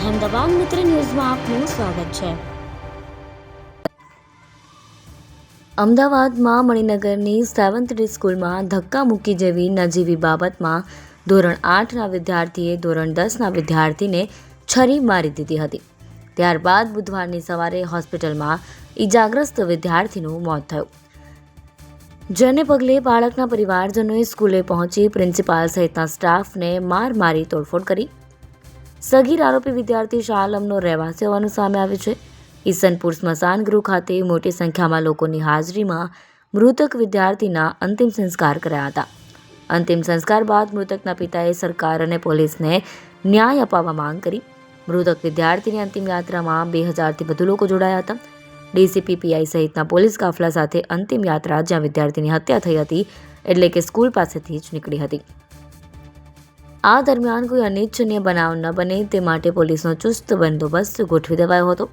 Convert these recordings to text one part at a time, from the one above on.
અહેમદાબાદ મિત્ર ન્યૂઝમાં આપનું સ્વાગત છે. અમદાવાદમાં મણિનગરની સેવન્થ ડે સ્કૂલમાં ધક્કા મૂકી જેવી નજીવી બાબતમાં ધોરણ આઠના વિદ્યાર્થીએ ધોરણ દસના વિદ્યાર્થીને છરી મારી દીધી હતી. ત્યારબાદ બુધવારની સવારે હોસ્પિટલમાં ઈજાગ્રસ્ત વિદ્યાર્થીનું મોત થયું. જેને પગલે બાળકના પરિવારજનોએ સ્કૂલે પહોંચી પ્રિન્સિપાલ સહિતના સ્ટાફને માર મારી તોડફોડ કરી. સગીર આરોપી વિદ્યાર્થી શાહ રહેવાસી હોવાનું સામે આવ્યું છે. ઈસનપુર સ્મશાન ગૃહ ખાતે મોટી સંખ્યામાં લોકોની હાજરીમાં મૃતક વિદ્યાર્થીના અંતિમ સંસ્કાર કર્યા હતા. અંતિમ સંસ્કાર બાદ મૃતકના પિતાએ સરકાર અને પોલીસને ન્યાય અપાવવા માંગ કરી. મૃતક વિદ્યાર્થીની અંતિમ યાત્રામાં બે હજારથી વધુ લોકો જોડાયા હતા. ડીસીપી પીઆઈ સહિતના પોલીસ કાફલા સાથે અંતિમ યાત્રા જ્યાં વિદ્યાર્થીની હત્યા થઈ હતી, એટલે કે સ્કૂલ પાસેથી જ નીકળી હતી. આ દરમિયાન કોઈ અનિચ્છનીય બનાવ ન બને તે માટે પોલીસનો ચુસ્ત બંદોબસ્ત ગોઠવી દેવાયો હતો.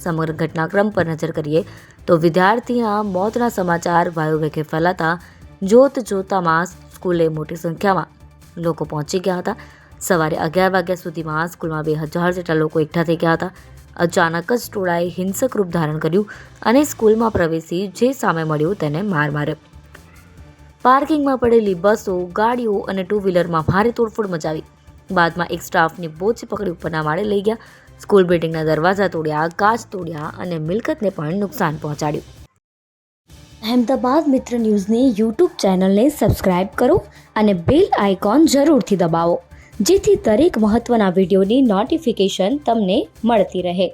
સમગ્ર ઘટનાક્રમ પર નજર કરીએ તો વિદ્યાર્થીના મોતના સમાચાર વાયુવેગે ફેલાતા જોત જોતામાં સ્કૂલે મોટી સંખ્યામાં લોકો પહોંચી ગયા હતા. સવારે અગિયાર વાગ્યા સુધીમાં સ્કૂલમાં બે હજાર જેટલા લોકો એકઠા થઈ ગયા હતા. અચાનક જ ટોળાએ હિંસક રૂપ ધારણ કર્યું અને સ્કૂલમાં પ્રવેશી જે સામે મળ્યું તેને માર માર્યો. પાર્કિંગમાં પડેલી બસો, ગાડીઓ અને ટુ વ્હીલરમાં ભારે તોડફોડ મચાવી. બાદમાં એક સ્ટાફની બોચ પકડી ઉપરના માળે લઈ ગયા. સ્કૂલ બિલ્ડિંગના દરવાજા તોડ્યા, કાચ તોડ્યા અને મિલકતને પણ નુકસાન પહોંચાડ્યું. અહેમદાબાદ મિત્ર ન્યૂઝની યુટ્યુબ ચેનલને સબસ્ક્રાઇબ કરો અને બેલ આઇકોન જરૂરથી દબાવો, જેથી દરેક મહત્ત્વના વિડીયોની નોટિફિકેશન તમને મળતી રહે.